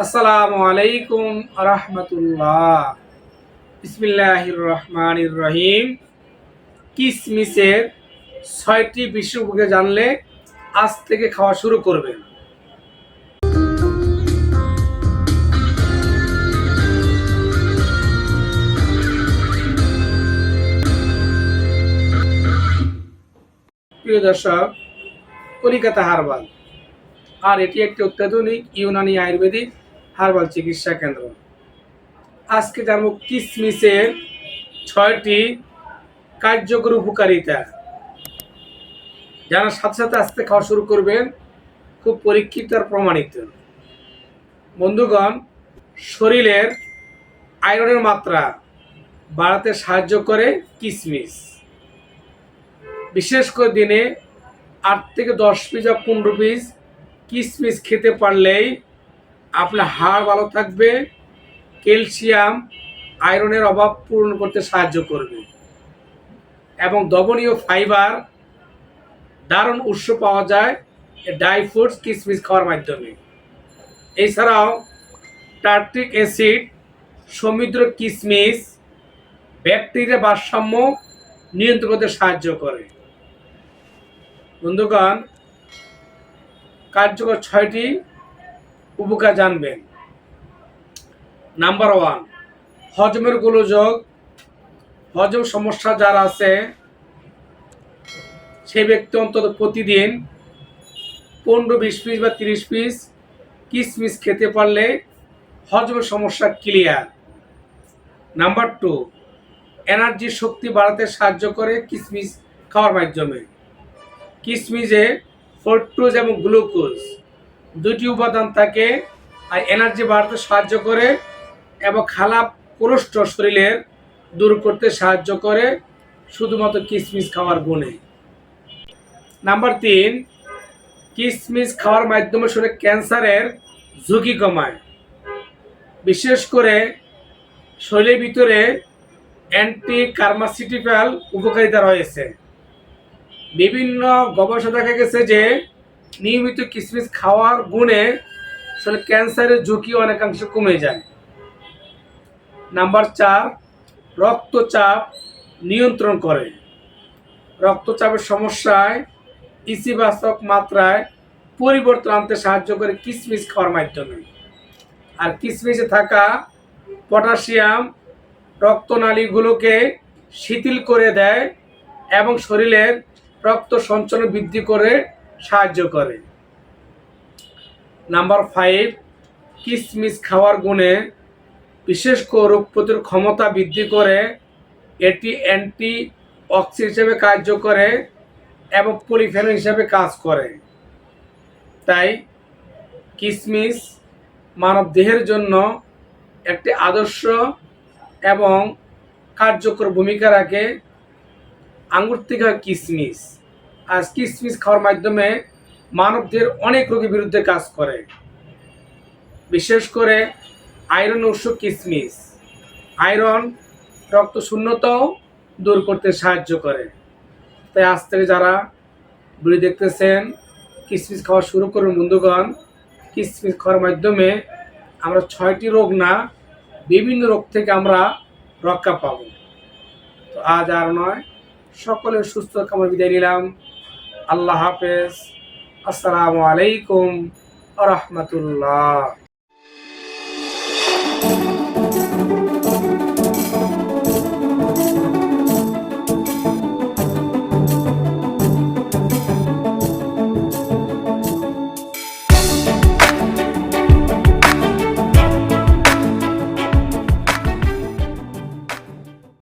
আসসালামু আলাইকুম রহমতুল্লাহ। বিসমিল্লাহির রহমানির রহিম। কিসমিসের ছয়টি বিশ্ব উপকে জানলে আজ থেকে খাওয়া শুরু করবেন। প্রিয় দর্শক, কলিকাতা হারবাল। আর এটি একটি অত্যাধুনিক ইউনানি আয়ুর্বেদিক হার্বাল চিকিৎসা কেন্দ্র। আজকে জানব কিসমিসের ছয়টি কার্যকর উপকারিতা। যারা সাথে সাথে আসতে খাওয়া শুরু করবেন, খুব পরীক্ষিত আর প্রমাণিত। বন্ধুগণ, শরীরের আয়রনের মাত্রা বাড়াতে সাহায্য করে কিসমিস। বিশেষ করে দিনে আট থেকে দশ পিস বা পনেরো পিস কিসমিস খেতে পারলেই আপনার হাড় ভালো থাকবে, ক্যালসিয়াম, আয়রনের অভাব পূরণ করতে সাহায্য করবে। এবং দবনীয় ফাইবার দারুণ উৎস পাওয়া যায় ড্রাই ফ্রুটস কিসমিস খাওয়ার মাধ্যমে। এছাড়াও টার্টিক অ্যাসিড সমুদ্র কিসমিস, ব্যাকটেরিয়া ভারসাম্য নিয়ন্ত্রণ করতে সাহায্য করে। বন্ধুগণ, কার্যকর ছয়টি উপকার জানবেন। নাম্বার ওয়ান হজমের গোলযোগ। হজম সমস্যা যার আছে, সে ব্যক্তি অন্তত প্রতিদিন পনেরো বিশ পিস বা তিরিশ পিস কিসমিস খেতে পারলে হজমের সমস্যা ক্লিয়ার নাম্বার টু এনার্জি শক্তি বাড়াতে সাহায্য করে কিসমিস খাওয়ার মাধ্যমে। কিসমিসে ফ্রুক্টোজ এবং গ্লুকোজ দুটি উপাদান আর এনার্জি বাড়াতে সাহায্য করে এবং খারাপ কোলেস্ট্রল শরীরের দূর করতে সাহায্য করে, শুধুমাত্র কিসমিস খাওয়ার গুণে। নাম্বার তিন, কিসমিস খাওয়ার মাধ্যমে শরীরে ক্যান্সারের ঝুঁকি কমায়। বিশেষ করে শরীরের ভিতরে অ্যান্টি কার্মাসিটিক্যাল উপকারিতা রয়েছে। বিভিন্ন গবেষণা দেখা গেছে যে নিয়মিত কিসমিস খাওয়ার গুণে আসলে ক্যান্সারের ঝুঁকি অনেকাংশে কমে যায়। নাম্বার চার, রক্তচাপ নিয়ন্ত্রণ করে। রক্তচাপের সমস্যায় ইতিবাচক মাত্রায় পরিবর্তন আনতে সাহায্য করে কিসমিস খাওয়ার মাধ্যমে। আর কিসমিসে থাকা পটাশিয়াম রক্তনালীগুলোকে শিথিল করে দেয় এবং শরীরের রক্ত সঞ্চালন বৃদ্ধি করে সাহায্য করে। নাম্বার ফাইভ কিসমিস খাওয়ার গুণে বিশেষ রোগ প্রতিরোধ ক্ষমতা বৃদ্ধি করে, এটি অ্যান্টি অক্সিড হিসেবে কার্য করে এবং পলিফেনল হিসেবে কাজ করে। তাই কিসমিস মানব দেহের জন্য একটি আদর্শ এবং কার্যকর ভূমিকা রাখে। আঙ্গুর থেকে হয় কিসমিস। আর কিসমিস খাওয়ার মাধ্যমে মানবদের অনেক রোগের বিরুদ্ধে কাজ করে। বিশেষ করে আয়রন উৎস কিসমিস। আয়রন রক্ত শূন্যতাও দূর করতে সাহায্য করে। তাই আজ থেকে যারা বুড়ি দেখতেছেন, কিসমিস খাওয়া শুরু করুন বন্ধুগণ। কিসমিস খাওয়ার মাধ্যমে আমরা ছয়টি রোগ না, বিভিন্ন রোগ থেকে আমরা রক্ষা পাব। তো আজ আর নয় সকলের সুস্থ কামনা বিদায় নিলাম। আল্লাহ হাফেজ। আসসালামু আলাইকুম রহমতুল্লাহ।